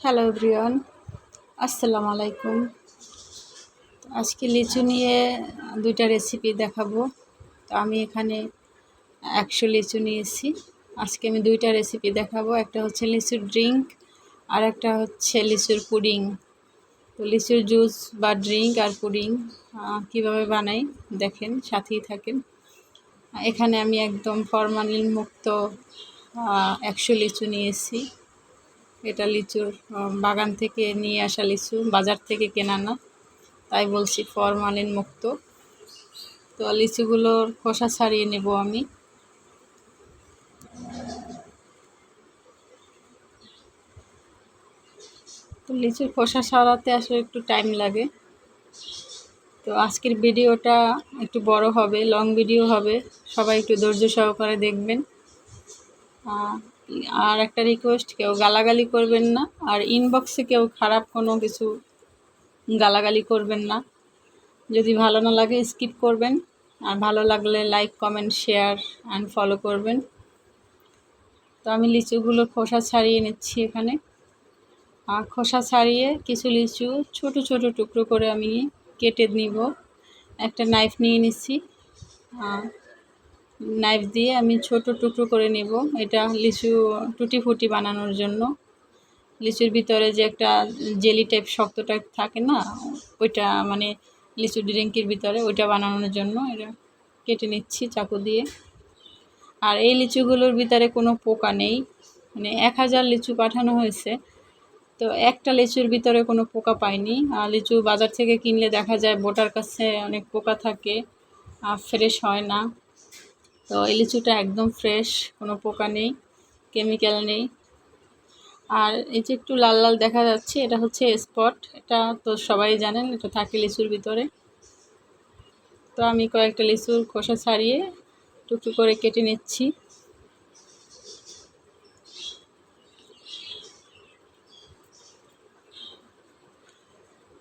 Hello everyone আসসালামু আলাইকুম আজকে লিচু নিয়ে দুইটা রেসিপি দেখাবো। তো আমি এখানে একশো লিচু নিয়েছি। আজকে আমি দুইটা রেসিপি দেখাবো। একটা হচ্ছে লিচুর ড্রিঙ্ক আর একটা হচ্ছে লিচুর পুডিং তো লিচুর জুস বা ড্রিঙ্ক আর পুডিং কীভাবে বানাই দেখেন, সাথেই থাকেন। এখানে আমি একদম ফরমালিন মুক্ত একশো লিচু নিয়েছি। এটা লিচুর বাগান থেকে নিয়ে আসা লিচু, বাজার থেকে কেনা না। তাই বলছি ফরমালিন মুক্ত। তো লিচুগুলোর খোসা ছাড়িয়ে নেব আমি। তো লিচুর খোসা ছাড়াতে আসলে একটু টাইম লাগে। তো আজকের ভিডিওটা একটু বড় হবে, লং ভিডিও হবে। সবাই একটু ধৈর্য সহকারে দেখবেন। আর একটা রিকোয়েস্ট কেউ গালাগালি করবেন না। আর ইনবক্সে কেউ খারাপ কোনো কিছু গালাগালি করবেন না। যদি ভালো না লাগে স্কিপ করবেন। আর ভালো লাগলে like comment share and follow করবেন। তো আমি লিচুগুলো খোসা ছাড়িয়ে নিচ্ছি এখানে। আর খোসা ছাড়িয়ে কিছু লিচু ছোট ছোট টুকরো করে আমি কেটে নিব। একটা নাইফ নিয়ে নিচ্ছি। নাইফ দিয়ে আমি ছোট টুকরো করে নেব। এটা লিচু টুটি ফুটি বানানোর জন্য। লিচুর ভিতরে যে একটা জেলি টাইপ শক্ত টাইপ থাকে না, ওইটা মানে লিচু ড্রিঙ্কের ভিতরে ওইটা বানানোর জন্য এটা কেটে নিচ্ছি চাকু দিয়ে। আর এই লিচুগুলোর ভিতরে কোনো পোকা নেই। মানে এক হাজার লিচু পাঠানো হয়েছে। তো একটা লিচুর ভিতরে কোনো পোকা পাইনি। আর লিচু বাজার থেকে কিনলে দেখা যায় বোটার কাছে অনেক পোকা থাকে ফ্রেশ হয় না। তো এই লিচুটা একদম ফ্রেশ কোনো পোকা নেই কেমিক্যাল নেই। আর এই যে একটু লাল লাল দেখা যাচ্ছে, এটা হচ্ছে স্পট এটা তো সবাই জানেন, এটা থাকে লিচুর ভিতরে। তো আমি কয়েকটা লিচুর খোসা ছাড়িয়ে টুকটু করে কেটে নিচ্ছি।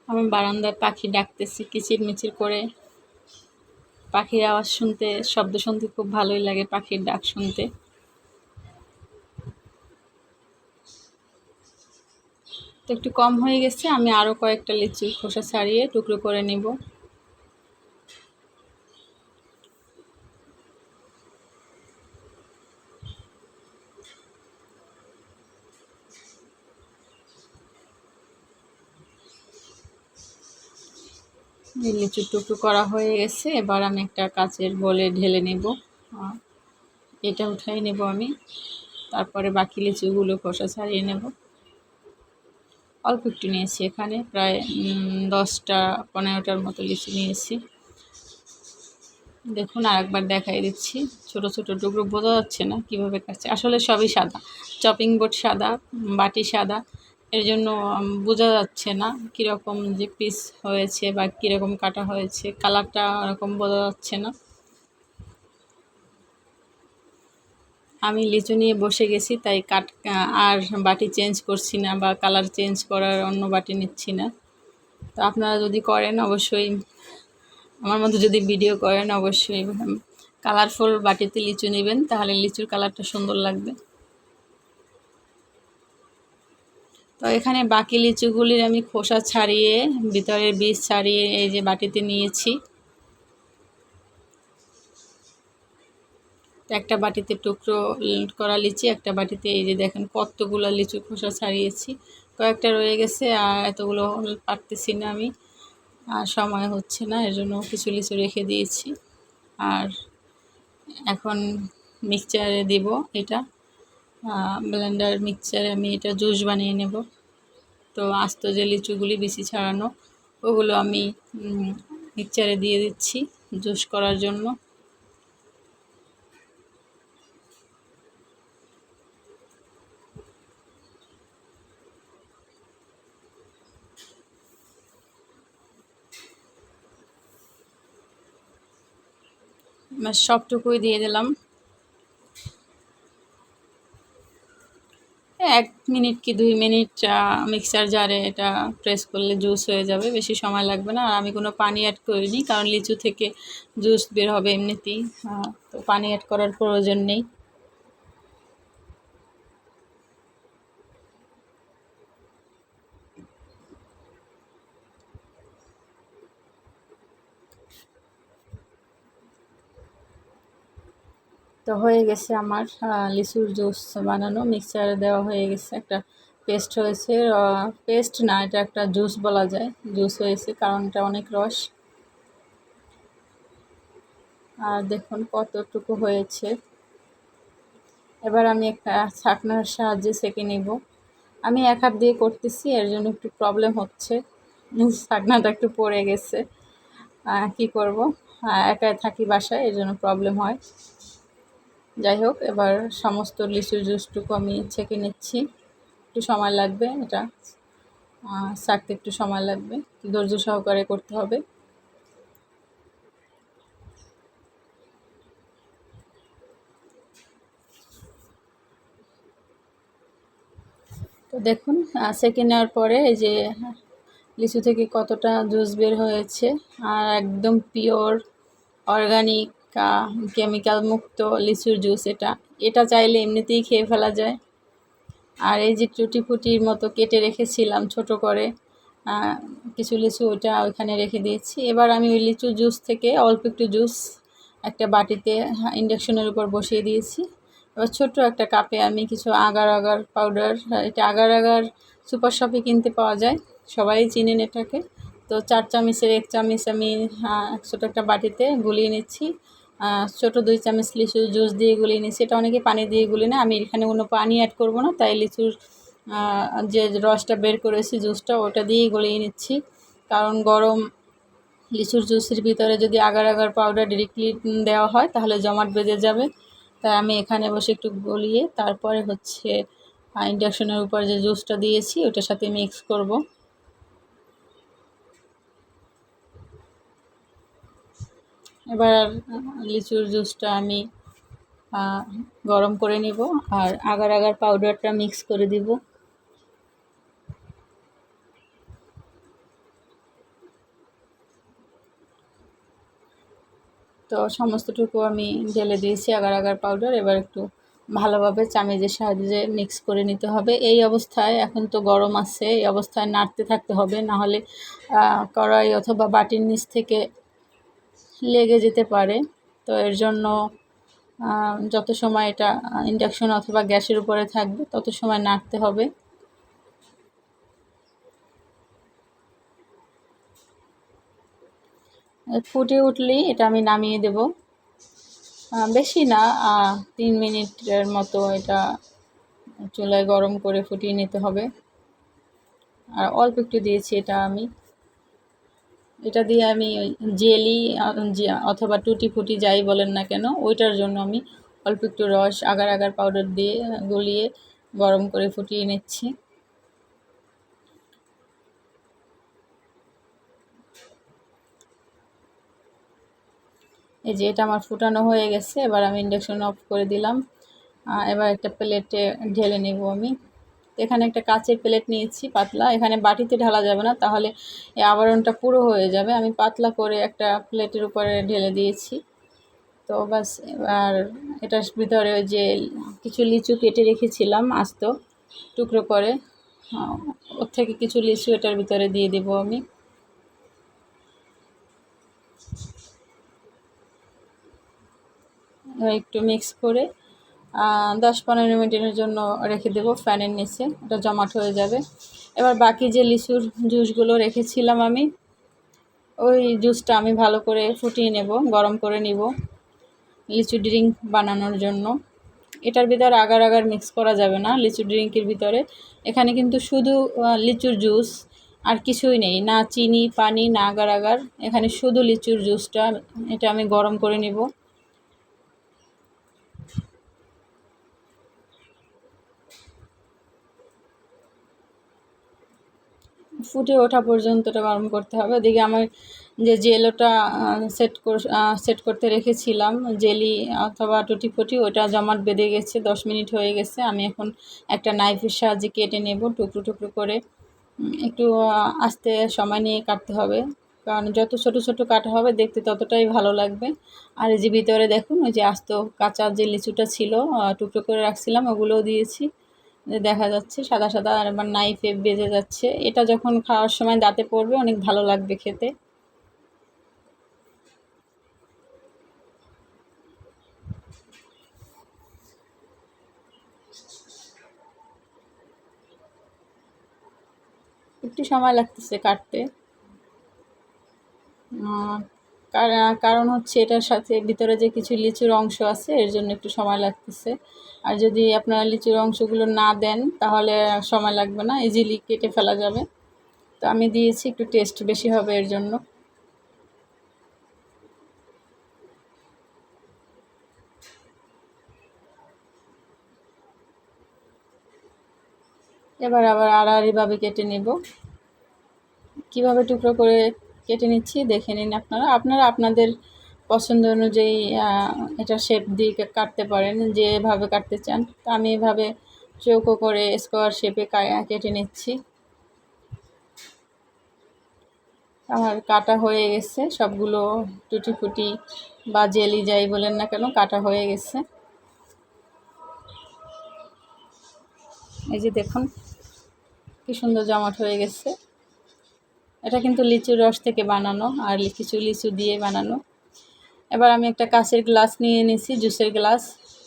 আমি বারান্দায় পাখি ডাকতেছি কিচির মিচির করে। পাখির আওয়াজ শুনতে, শব্দ শুনতে খুব ভালোই লাগে পাখির ডাক শুনতে। তো একটু কম হয়ে গেছে, আমি আরও কয়েকটা লিচি খোসা ছাড়িয়ে টুকরো করে নেব। লিচু টুকরো করা হয়ে গেছে। এবার আমি একটা কাচের বলে ঢেলে নেব। এটা উঠাই নেব আমি। তারপরে বাকি লিচুগুলো খোসা ছাড়িয়ে নেব। অল্প একটু নিয়েছি এখানে। প্রায় দশটা, পনেরোটার মতো লিচু নিয়েছি। দেখুন আর একবার দেখাই দিচ্ছি। ছোট ছোট টুকরো, বোঝা যাচ্ছে না কীভাবে কাছে আসলে সবই সাদা। চপিং বোর্ড সাদা, বাটি সাদা। এর জন্য বোঝা যাচ্ছে না কীরকম যে পিস হয়েছে বা কীরকম কাটা হয়েছে কালারটা ওরকম বোঝা যাচ্ছে না। আমি লিচু নিয়ে বসে গেছি, তাই কাট আর বাটি চেঞ্জ করছি না বা কালার চেঞ্জ করার অন্য বাটি নিচ্ছি না। তো আপনারা যদি করেন, অবশ্যই আমার মতো যদি ভিডিও করেন, অবশ্যই কালারফুল বাটিতে লিচু নেবেন, তাহলে লিচুর কালারটা সুন্দর লাগবে। তো এখানে বাকি লিচুগুলির আমি খোসা ছাড়িয়ে, ভিতরের বীজ ছাড়িয়ে এই যে বাটিতে নিয়েছি। একটা বাটিতে টুকরো করা লিচি, একটা বাটিতে এই যে দেখেন কতগুলো লিচু খোসা ছাড়িয়েছি। কয়েকটা রয়ে গেছে আর এতগুলো পারতেছি না আমি। আর সময় হচ্ছে না এর জন্য কিছু লিচু রেখে দিয়েছি। আর এখন মিক্সচারে দিব এটা। ব্লেন্ডার মিক্সচারে আমি এটা জুস বানিয়ে নেব। তো আস্ত যে লিচুগুলি বেশি ছাড়ানো, ওগুলো আমি মিক্সচারে দিয়ে দিচ্ছি জুস করার জন্য। সবটুকুই দিয়ে দিলাম। এক মিনিট কি দুই মিনিট মিক্সার জারে এটা প্রেস করলে জুস হয়ে যাবে, বেশি সময় লাগবে না। আর আমি কোনো পানি অ্যাড করিনি, কারণ লিচু থেকে জুস বের হবে এমনিতেই তো পানি অ্যাড করার প্রয়োজন নেই। তো হয়ে গেছে আমার লিচুর জুস বানানো। মিক্সচারে দেওয়া হয়ে গেছে একটা পেস্ট হয়েছে। পেস্ট না, এটা একটা জুস বলা যায়। জুস হয়েছে কারণ এটা অনেক রস। আর দেখুন কতটুকু হয়েছে। এবার আমি একটা ছাকনার সাহায্যে সেঁকে নেব। আমি এক হাত দিয়ে করতেছি, এর জন্য একটু প্রবলেম হচ্ছে। ছাকনাটা একটু পড়ে গেছে। কি করব? একাই থাকি বাসায়, এর জন্য প্রবলেম হয়। যাই হোক এবার সমস্ত লিচুর জুসটুকু আমি ছেঁকে নিচ্ছি। একটু সময় লাগবে এটা। আহ, একটু সময় লাগবে। ধৈর্য সহকারে করতে হবে। তো দেখুন সেকে নেওয়ার পরে এই যে লিচু থেকে কতটা জুস বের হয়েছে আর একদম পিওর অর্গানিক কেমিক্যাল মুক্ত লিচুর জুস এটা। এটা চাইলে এমনিতেই খেয়ে ফেলা যায়। আর এই যে টুটি ফুটির মতো কেটে রেখেছিলাম ছোট করে কিছু লিচু ওটা ওইখানে রেখে দিয়েছি। এবার আমি ওই লিচু জুস থেকে অল্প একটু জুস একটা বাটিতে ইন্ডাকশনের উপর বসিয়ে দিয়েছি। এবার ছোট্ট একটা কাপে আমি কিছু আগার আগার পাউডার এটা আগার আগার সুপার শপে কিনতে পাওয়া যায়। সবাই চিনেন এটাকে। তো চার চামচের এক চামচ আমি আহ, ছোটো একটা বাটিতে গুলিয়ে নিচ্ছি। ছোটো দুই চামচ লিচু জুস দিয়ে গুলিয়ে নিচ্ছি এটা অনেকে পানি দিয়ে গুলি না আমি এখানে কোনো পানি অ্যাড করব না, তাই লিচুর যে রসটা বের করেছি জুসটা, ওটা দিয়েই গলিয়ে নিচ্ছি। কারণ গরম লিচুর জুসের ভিতরে যদি আগার আগার পাউডার ডিরেক্টলি দেওয়া হয়, তাহলে জমাট বেঁধে যাবে। তাই আমি এখানে বসে একটু গলিয়ে, তারপরে হচ্ছে ইন্ডাকশনের উপর যে জুসটা দিয়েছি, ওটার সাথে মিক্স করব। এবার লিচুর জুসটা আমি গরম করে নিব আর আগার আগার পাউডারটা মিক্স করে দিব। তো সমস্তটুকু আমি ঢেলে দিয়েছি আগার আগার পাউডার, এবার একটু ভালোভাবে চামিজের সাহায্যে মিক্স করে নিতে হবে। এই অবস্থায় এখন তো গরম আছে, এই অবস্থায় নাড়তে থাকতে হবে না হলে কড়াই অথবা বাটির নিচ থেকে লেগে যেতে পারে। তো এর জন্য যত সময় এটা ইন্ডাকশন অথবা গ্যাসের উপরে থাকবে, তত সময় নাড়তে হবে। ফুটে উঠলেই এটা আমি নামিয়ে দেব। বেশি না তিন মিনিটের মতো এটা চুলায় গরম করে ফুটিয়ে নিতে হবে। আর অল্প একটু দিয়েছি এটা আমি। এটা দিয়ে আমি জেলি অথবা টুটি ফুটি যাই বলেন না কেন, ওইটার জন্য আমি অল্প একটু রস, আগার আগার পাউডার দিয়ে গলিয়ে গরম করে ফুটিয়ে নিচ্ছি। এই যে এটা আমার ফুটানো হয়ে গেছে, এবার আমি ইন্ডাকশন অফ করে দিলাম। এবার একটা প্লেটে ঢেলে নেব আমি। এখানে একটা কাচের প্লেট নিয়েছি, পাতলা। এখানে বাটিতে ঢালা যাবে না, তাহলে এই আবরণটা পুরো হয়ে যাবে। আমি পাতলা করে একটা প্লেটের উপরে ঢেলে দিয়েছি। তো বাস আর এটার ভিতরে ওই যে কিছু লিচু কেটে রেখেছিলাম আস্ত টুকরো করে। ওর থেকে কিছু লিচু এটার ভিতরে দিয়ে দেবো আমি। একটু মিক্স করে দশ পনেরো মিনিটের জন্য রেখে দেবো ফ্যানের নিচে ওটা জমাট হয়ে যাবে। এবার বাকি যে লিচুর জুসগুলো রেখেছিলাম আমি, ওই জুসটা আমি ভালো করে ফুটিয়ে নেব, গরম করে নিব লিচু ড্রিঙ্ক বানানোর জন্য। এটার ভিতরে আগার আগার মিক্স করা যাবে না লিচু ড্রিঙ্কের ভিতরে। এখানে কিন্তু শুধু লিচুর জুস আর কিছুই নেই, না চিনি, পানি, না আগার আগার। এখানে শুধু লিচুর জুসটা, এটা আমি গরম করে নিব। ফুটে ওঠা পর্যন্ত এটা গরম করতে হবে। ওদিকে আমার যে জেলোটা সেট সেট করতে রেখেছিলাম, জেলি অথবা টুটি ফুটি ওটা জমাট বেঁধে গেছে, দশ মিনিট হয়ে গেছে। আমি এখন একটা নাইফের সাহায্যে কেটে নেব, টুকরো টুকরো করে। একটু আস্তে সময় নিয়ে কাটতে হবে। কারণ যত ছোট ছোট কাটা হবে, দেখতে ততটাই ভালো লাগবে। আর এই যে ভিতরে দেখুন, ওই যে আস্ত কাঁচা যে লিচুটা ছিল টুকরো করে রাখছিলাম, ওগুলোও দিয়েছি। যে দেখা যাচ্ছে সাদা সাদা আর আমার নাইফে বেজে যাচ্ছে। এটা যখন খাওয়ার সময় দাঁতে পড়বে, অনেক ভালো লাগবে খেতে। একটু সময় লাগতেছে কাটতে। আর কারণ হচ্ছে এটার সাথে ভিতরে যে কিছু লিচুর অংশ আছে, এর জন্য একটু সময় লাগতেছে। আর যদি আপনারা লিচুর অংশগুলো না দেন, তাহলে সময় লাগবে না ইজিলি কেটে ফেলা যাবে। তো আমি দিয়েছি, একটু টেস্ট বেশি হবে এর জন্য। এবার আবার আড়াআড়িভাবে কেটে নেব। কীভাবে টুকরো করে কেটে নিচ্ছি, দেখে নিন আপনারা। আপনারা আপনাদের পছন্দ অনুযায়ী এটা শেপ দিয়ে কাটতে পারেন, যেভাবে কাটতে চান। তো আমি এভাবে চৌকো করে স্কোয়ার শেপে কেটে নিচ্ছি। আমার কাটা হয়ে গেছে, সবগুলো টুটি ফুটি বা জেলি যাই বলেন না কেন, কাটা হয়ে গেছে। এই যে দেখুন, কি সুন্দর জমাট হয়ে গেছে। এটা কিন্তু লিচুর রস থেকে বানানো আর কিছু লিচু দিয়ে বানানো। এবার আমি একটা কাঁচের গ্লাস নিয়ে নিয়েছি জুসের গ্লাস।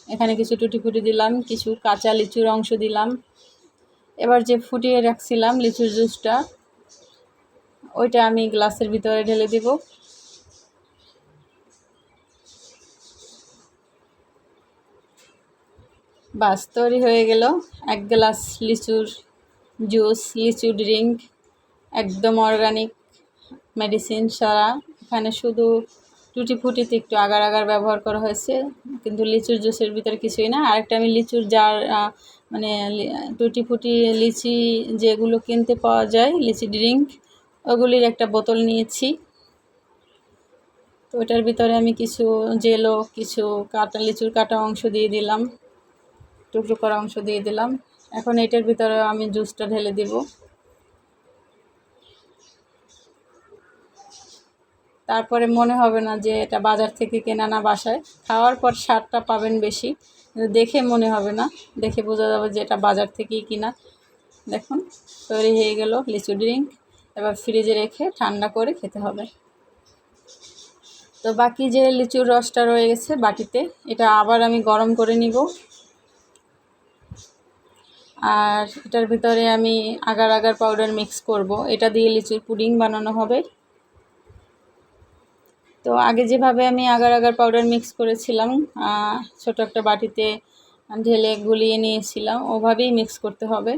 এখানে কিছু টুটি ফুটি দিলাম, কিছু কাঁচা লিচুর অংশ দিলাম। এবার যে ফুটিয়ে রাখছিলাম লিচুর জুসটা, ওইটা আমি গ্লাসের ভিতরে ঢেলে দিব। বাস, তৈরি হয়ে গেল। এক গ্লাস লিচুর জুস লিচু ড্রিঙ্ক। একদম অর্গানিক মেডিসিন ছাড়া। এখানে শুধু টুটি ফুটিতে একটু আগার আগার ব্যবহার করা হয়েছে, কিন্তু লিচুর জুসের ভিতরে কিছুই না। আরেকটা আমি লিচুর জার মানে টুটি ফুটি লিচি যেগুলো কিনতে পাওয়া যায়, লিচি ড্রিঙ্ক ওগুলির একটা বোতল নিয়েছি। তো ওটার ভিতরে আমি কিছু জেলো, কিছু কাটা, লিচুর কাটা অংশ দিয়ে দিলাম, টুকরো করা অংশ দিয়ে দিলাম। এখন এটার ভিতরে আমি জুসটা ঢেলে দিব। তারপরে মনে হবে না যে এটা বাজার থেকে কেনা না বাসায়। খাওয়ার পর স্বাদটা পাবেন বেশি। দেখে মনে হবে না। দেখে বোঝা যাবে যে এটা বাজার থেকেই কিনা। দেখুন, তৈরি হয়ে গেল লিচু ড্রিঙ্ক। এবার ফ্রিজে রেখে ঠান্ডা করে খেতে হবে। তো বাকি যে লিচুর রসটা রয়ে গেছে বাটিতে, এটা আবার আমি গরম করে নিব। আর এটার ভিতরে আমি আগার আগার পাউডার মিক্স করব। এটা দিয়ে লিচুর পুডিং বানানো হবে। তো আগে যেভাবে আমি আগার আগার পাউডার মিক্স করেছিলাম ছোটো একটা বাটিতে ঢেলে গুলিয়ে নিয়েছিলাম, ওভাবেই মিক্স করতে হবে।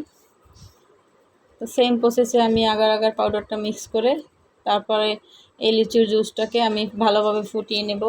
তো সেম প্রসেসে আমি আগার আগার পাউডারটা মিক্স করে, তারপরে এই লিচুর জুসটাকে আমি ভালোভাবে ফুটিয়ে নেব।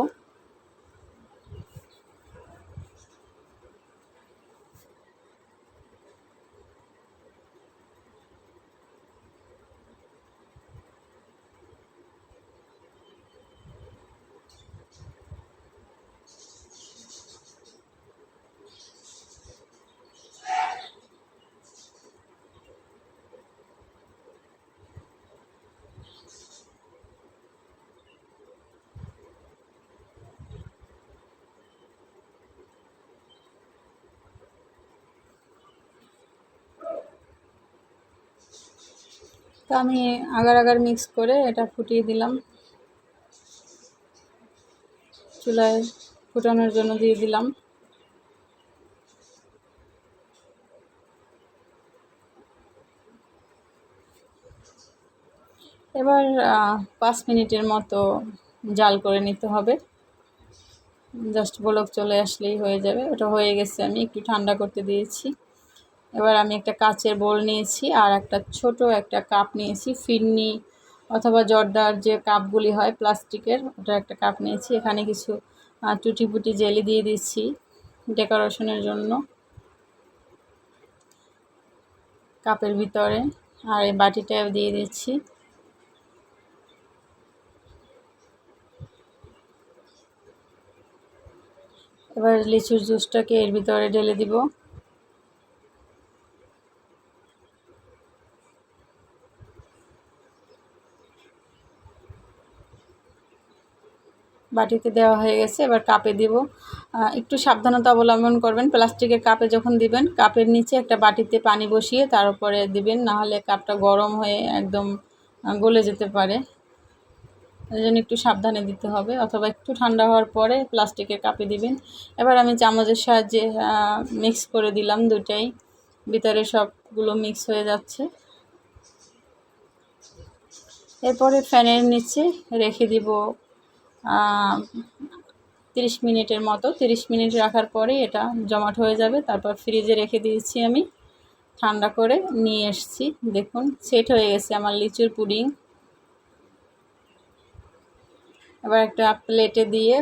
তো আমি আগার আগার মিক্স করে এটা ফুটিয়ে দিলাম। চুলায় ফুটানোর জন্য দিয়ে দিলাম। এবার পাঁচ মিনিটের মতো জাল করে নিতে হবে। জাস্ট বলক চলে আসলেই হয়ে যাবে। ওটা হয়ে গেছে, আমি একটু ঠান্ডা করতে দিয়েছি। এবার আমি একটা কাচের বোল নিয়েছি আর একটা ছোট একটা কাপ নিয়েছি ফিরনি অথবা জর্দার যে কাপগুলি হয় প্লাস্টিকের ওটা একটা কাপ নিয়েছি। এখানে কিছু আহ, টুটি ফুটি জেলি দিয়ে দিচ্ছি ডেকোরেশনের জন্য। কাপের ভিতরে আর এই বাটিটাও দিয়ে দিচ্ছি। এবার লিচুর জুসটাকে এর ভিতরে ঢেলে দিব। বাটিতে দেওয়া হয়ে গেছে, এবার কাপে দিব। একটু সাবধানতা অবলম্বন করবেন। প্লাস্টিকের কাপে যখন দিবেন, কাপের নিচে একটা বাটিতে পানি বসিয়ে তার উপরে দিবেন, নাহলে কাপটা গরম হয়ে একদম গলে যেতে পারে। এই জন্য একটু সাবধানে দিতে হবে, অথবা একটু ঠান্ডা হওয়ার পরে প্লাস্টিকের কাপে দিবেন। এবার আমি চামচের সাহায্যে মিক্স করে দিলাম দুটাই ভিতরে সবগুলো মিক্স হয়ে যাচ্ছে। এরপরে ফ্যানের নিচে রেখে দিব তিরিশ মিনিটের মতো, তিরিশ মিনিট রাখার পরে এটা জমাট হয়ে যাবে। তারপর ফ্রিজে রেখে দিয়েছি আমি। ঠান্ডা করে নিয়ে এসছি। দেখুন, সেট হয়ে গেছে আমার লিচুর পুডিং। এবার একটা প্লেটে দিয়ে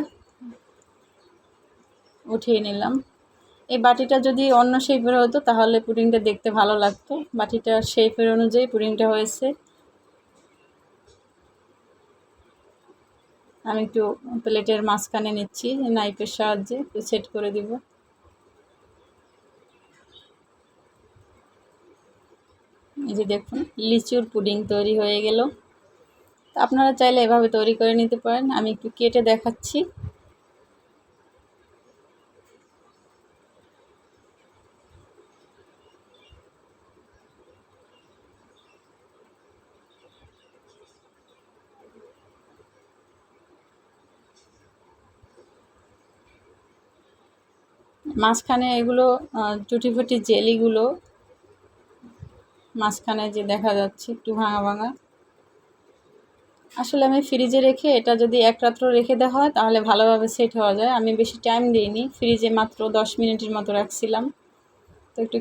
উঠিয়ে নিলাম। এই বাটিটা যদি অন্য শেপের হতো, তাহলে পুডিংটা দেখতে ভালো লাগতো। বাটিটা শেপের অনুযায়ী পুডিংটা হয়েছে। আমি একটু প্লেটের মাঝখানে নিচ্ছি নাইফের সাহায্যে, একটু সেট করে দিব। এই যে দেখুন, লিচুর পুডিং তৈরি হয়ে গেল। আপনারা চাইলে এভাবে তৈরি করে নিতে পারেন। আমি একটু কেটে দেখাচ্ছি। মাঝখানে এগুলো টুটি ফুটি জেলিগুলো, মাঝখানে যে দেখা যাচ্ছে একটু ভাঙা ভাঙা। আসলে আমি ফ্রিজে রেখে এটা যদি এক রাত্র রেখে দেওয়া হয়, তাহলে ভালোভাবে সেট হওয়া যায়। আমি বেশি টাইম দিইনি। ফ্রিজে মাত্র দশ মিনিটের মতো রাখছিলাম। তো একটু